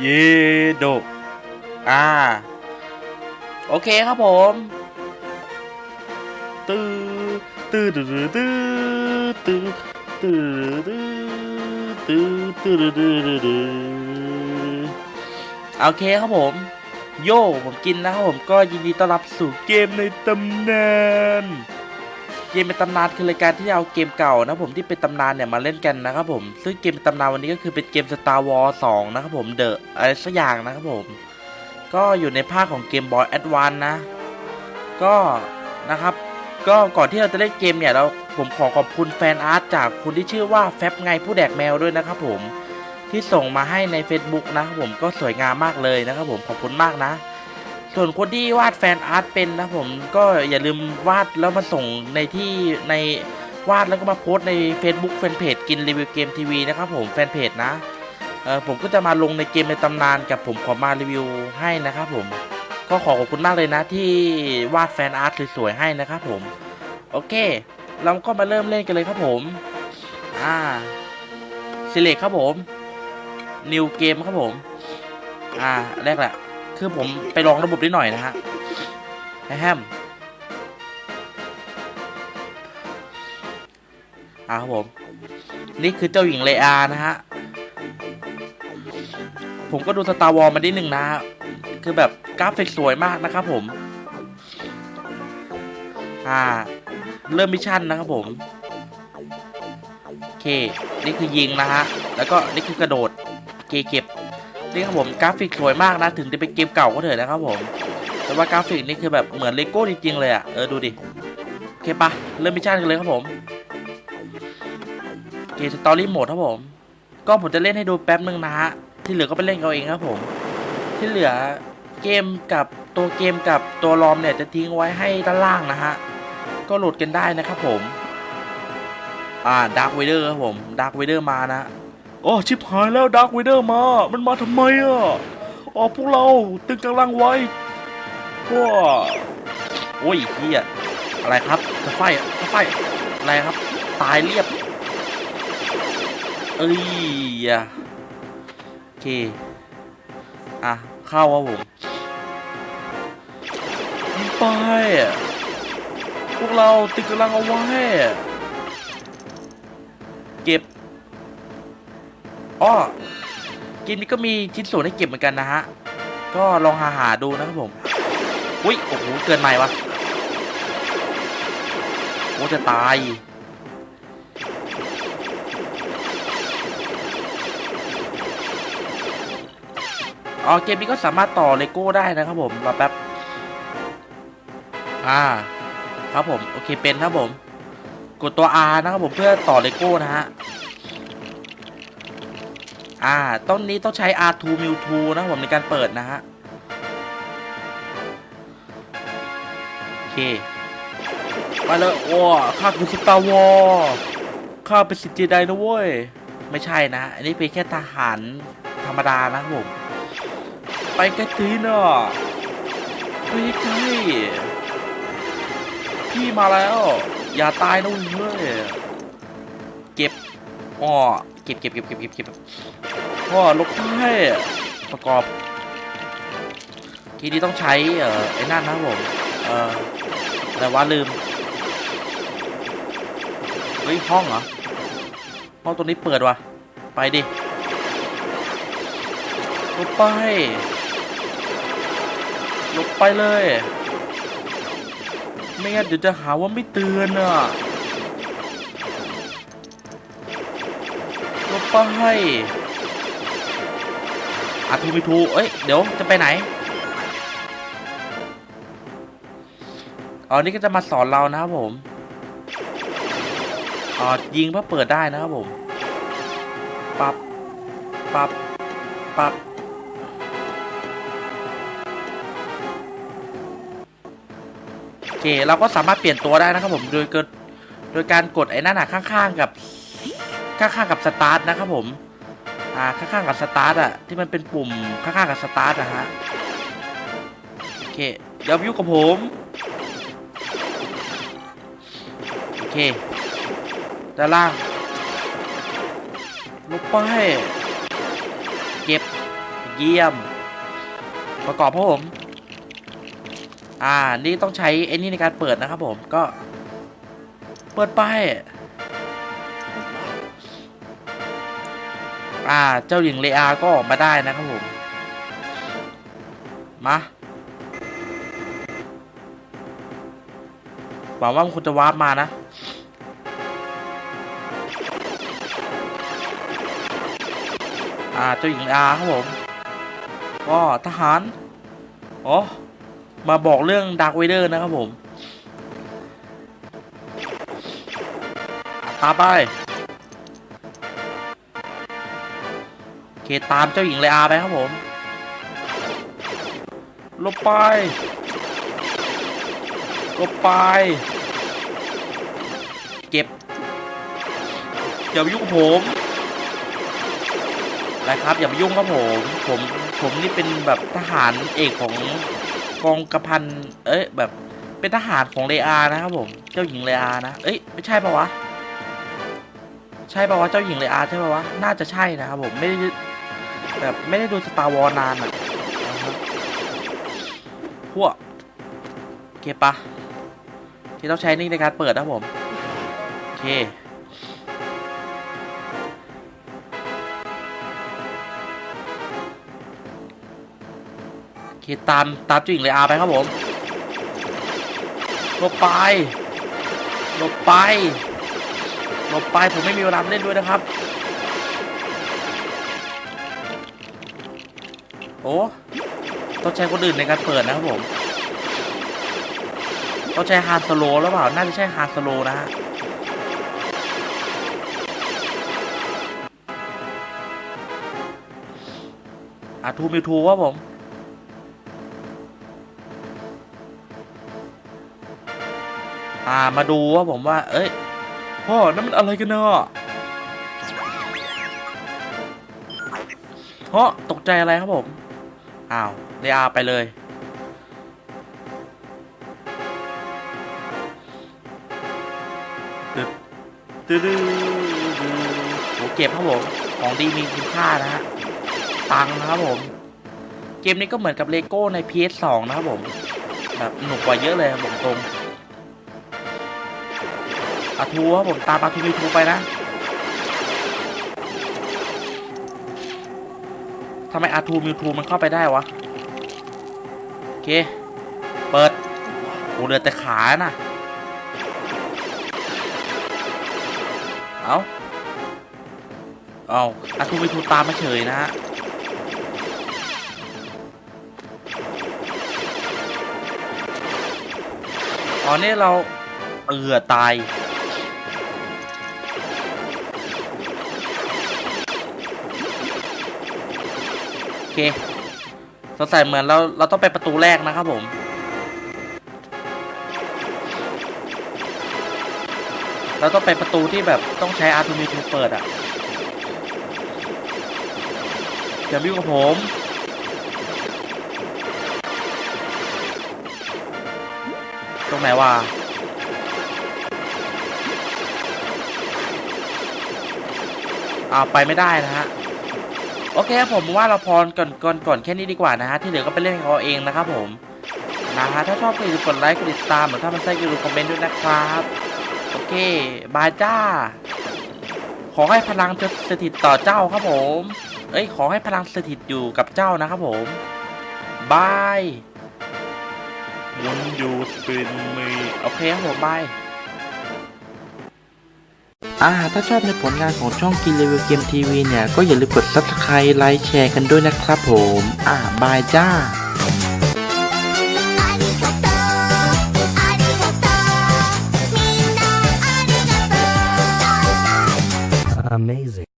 เยโดอ่า โอเคครับผมตื้อตื้อตื้อตื้อตื้อตื้อตื้อตื้อตื้อตื้อตื้อโอเคครับผม โย่ผมกินนะครับผมก็ยินดีต้อนรับสู่เกมในตำนานเกมเป็นตำนานคือรายการที่เอาเกมเก่านะผมที่เป็นตำนานเนี่ยมาเล่นกันนะครับผมซึ่งเกมเป็นตำนานวันนี้ก็คือเป็นเกม Star Wars 2นะครับผมเดอะอะไรสักอย่างนะครับผม ก็อยู่ในภาคของเกม Boy Advance นะ ก็นะครับ ก็ก่อนที่เราจะเล่นเกมเนี่ยเราผมขอขอบคุณแฟนอาร์ตจากคุณที่ชื่อว่าแฟบไงผู้แดกแมวด้วยนะครับผมที่ส่งมาให้ใน Facebook นะครับผมก็สวยงามมากเลยนะครับผมขอบคุณมากนะ ส่วนคนที่วาดแฟนอาร์ตเป็นนะผมก็อย่าลืมวาดแล้วมาส่งในที่ในวาดแล้วก็มาโพสใน Facebook แฟนเพจกินรีวิวเกมทีวีนะครับผมแฟนเพจนะเออผมก็จะมาลงในเกมในตำนานกับผมขอมารีวิวให้นะครับผมก็ขอขอบคุณมากเลยนะที่วาดแฟนอาร์ตสวยๆให้นะครับผม โอเค เราก็มาเริ่มเล่นกันเลยครับผม อ่าสิเลกครับผมนิวเกมครับผม อ่าแรกแหละ คือผมไปลองระบบนิดหน่อยนะฮะแฮมอ่าครับผม นี่คือเจ้าหญิงเลอานะฮะ ผมก็ดูสตาร์วอลมานิดหนึ่งนะฮะ คือแบบกราฟิกสวยมากนะครับผม อ่า เริ่มมิชชั่นนะครับผม โอเค นี่คือยิงนะฮะ แล้วก็นี่คือกระโดดเคเก็บ นี่ครับผมกราฟิกสวยมากนะถึงจะเป็นเกมเก่าก็เถอะนะครับผม แต่ว่ากราฟิกนี่คือแบบเหมือนเลโก้จริงๆเลยอะ่ะเออดูดิโอเคปะเริ่มมิชชั่นกันเลยครับผมโอเคสตอรี่โหมดครับผม ก็ผมจะเล่นให้ดูแป๊บนึงนะฮะที่เหลือก็ไปเล่นเอาเองครับผม ที่เหลือเกมกับตัวเกมกับตัวรอมเนี่ยจะทิ้งไว้ให้ด้านล่างนะฮะก็โหลดกันได้นะครับผม อ่าดาร์ v เวเดอร์ครับผมดาร์ v เวเดอร์มานะ โอ้ชิบหายแล้วดาร์ v เวเดอร์มา มันมาทำไมอะอ๋อพวกเราตึงกำลังไว้ก็โอ้ยเฮียอะไรครับจะไฟจะไฟอะไรครับ ตายเรียบ เอ้ยอะโอเค อะ เข้าครับผมไปอะพวกเราติดกำลังเอาไว้ เก็บ อ้อเกมนี้ก็มีชิ้นส่วนให้เก็บเหมือนกันนะฮะ ก็ลองหาหาดูนะครับผม อุ้ย โอ้โห เกินใหม่วะโอ้จะตาย อ๋อ เกมนี้ก็สามารถต่อเลโก้ได้นะครับผมรอแป๊บ อ่า ครับผม โอเค เป็นครับผม กดตัว R นะครับผมเพื่อต่อเลโก้นะฮะ อ่า ต้นนี้ต้องใช้ R2 Mewtwo นะผมในการเปิดนะฮะ โอเค ไปเลยโอ้ข้าคือสตาร์วอลข้าเป็นสิทธิ์เจไดนะเว้ย ไม่ใช่นะ อันนี้เป็นแค่ทหารธรรมดานะผม ไปกันทีน่ะไปใกล้พี่มาแล้ว อย่าตายนะเว้ย เก็บอ้อ เก็บเก็บเก็บเก็บเก็บเก็บอ้อลบให้ประกอบทีนี้ต้องใช้เอ่อไอ้นั่นนะผมเอ่อแต่ว่าลืมเฮ้ยห้องเหรอห้องตัวนี้เปิดวะไปดิลบไปลบไปเลย ไม่งั้นเดี๋ยวจะหาว่าไม่เตือนอะ ลบไปอาทูมิทู เอ้ย เดี๋ยวจะไปไหนอ๋อนี่ก็จะมาสอนเรานะครับผมอ๋อยิงเพื่อเปิดได้นะครับผม ปับ ปับ ปับ โอเค เราก็สามารถเปลี่ยนตัวได้นะครับผม โดยเกิดโดยการกดไอ้นั่นอะข้างๆกับ ข้างๆกับสตาร์ทนะครับผม อ่าข้างๆกับสตาร์ทอะที่มันเป็นปุ่มข้างๆกับสตาร์ทนะฮะโอเคเดี๋ยวยุ่กับผมโอเคด้านล่างลงไปเก็บเยี่ยม ประกอบครับผม อ่า นี่ต้องใช้ไอ้นี่ในการเปิดนะครับผมก็ เปิดไป อ่า เจ้าหญิงเลอาก็ออกมาได้นะครับผม มาหวังว่ามันคงจะวาร์ปมานะอ่าเจ้าหญิงเลอาครับผมก็ทหารอ๋อมาบอกเรื่องดาร์ v เวเดอร์นะครับผม ตาไป เคตามเจ้าหญิงเลอาไปครับผมลบไปลบไป เก็บอย่าไปยุ่งกับผมนะครับอย่าไปยุ่งกับผมผมผมนี่เป็นแบบทหารเอกของกองกระพันเอ้ยแบบเป็นทหารของเลอานะครับผมเจ้าหญิงเลอานะเอ้ยไม่ใช่ปะวะใช่ปะวะเจ้าหญิงเลอาใช่ปะวะน่าจะใช่นะครับผมไม่ได้ แบบไม่ได้ดูสตาร์วอลนานอะนะครับพวกเคปะที่ต้องใช้นี่ในการเปิดนะผม โอเคโอเคตามตามจ้าหญิงเลยอาไปครับผมหลบไปหลบไปหลบไปผมไม่มีเวลาเล่นด้วยนะครับ อ้ ต้องใช้คนอื่นในการเปิดนะครับผมต้องใช้ฮาร์ดสโลว์แล้วเปล่า น่าจะใช้ฮาร์ดสโลนะฮะอาทูมิวทูว่าผมอ่ามาดูว่าผมว่า เอ้ย พ่อนั่นมันอะไรกันเนาะเพราะตกใจอะไรครับผม อ้าวเรียอาไปเลยตึ๊ดตึ๊ดตึ๊ดตึ๊ดโหเก็บครับผม ของดีมีคุณค่านะฮะ ตังค์นะครับผม เกมนี้ก็เหมือนกับเลโก้ใน PS2 นะครับผม แบบหนุกกว่าเยอะเลยครับผมตรงอาทูครับผมตามอาทูมีทูไปนะำไมอาทูมิวทูมันเข้าไปได้วะ โอเค เปิดโอ้เหลือแต่ขาน่ะ เอาเอาอาทูมิวทูตามมาเฉยนะฮะตอนนี้เราเอือตาย เคสงสัยเหมือนเราเราต้องไปประตูแรกนะครับผมเราต้องไปประตูที่แบบต้องใช้อาร์ตูมีทูเปิดอะอย่าวิ่งกับผม ตรงไหนวะอ้าวไปไม่ได้นะฮะ โอเคครับผมว่าเราพรก่อนก่อนก่อนแค่นี้ดีกว่านะฮะที่เหลือก็ไปเล่นของเขาเองนะครับผมนะฮะถ้าชอบก็อย่าลืมกดไลค์กดติดตามหรือถ้ามันใช่ก็อย่าลืมคอมเมนต์ด้วยนะครับโอเคบายจ้า ขอให้พลังจะสถิตต่อเจ้าครับผม เอ้ยขอให้พลังสถิตอยู่กับเจ้านะครับผมบายหมุนอยู่สปินมีโอเคครับผมบาย อ่าถ้าชอบในผลงานของช่องกินรีวิวเกมทีวีเนี่ย ก็อย่าลืมกดซับสไคร b e ไลค์แชร์กันด้วยนะครับผม อ่าบายจ้า Amazing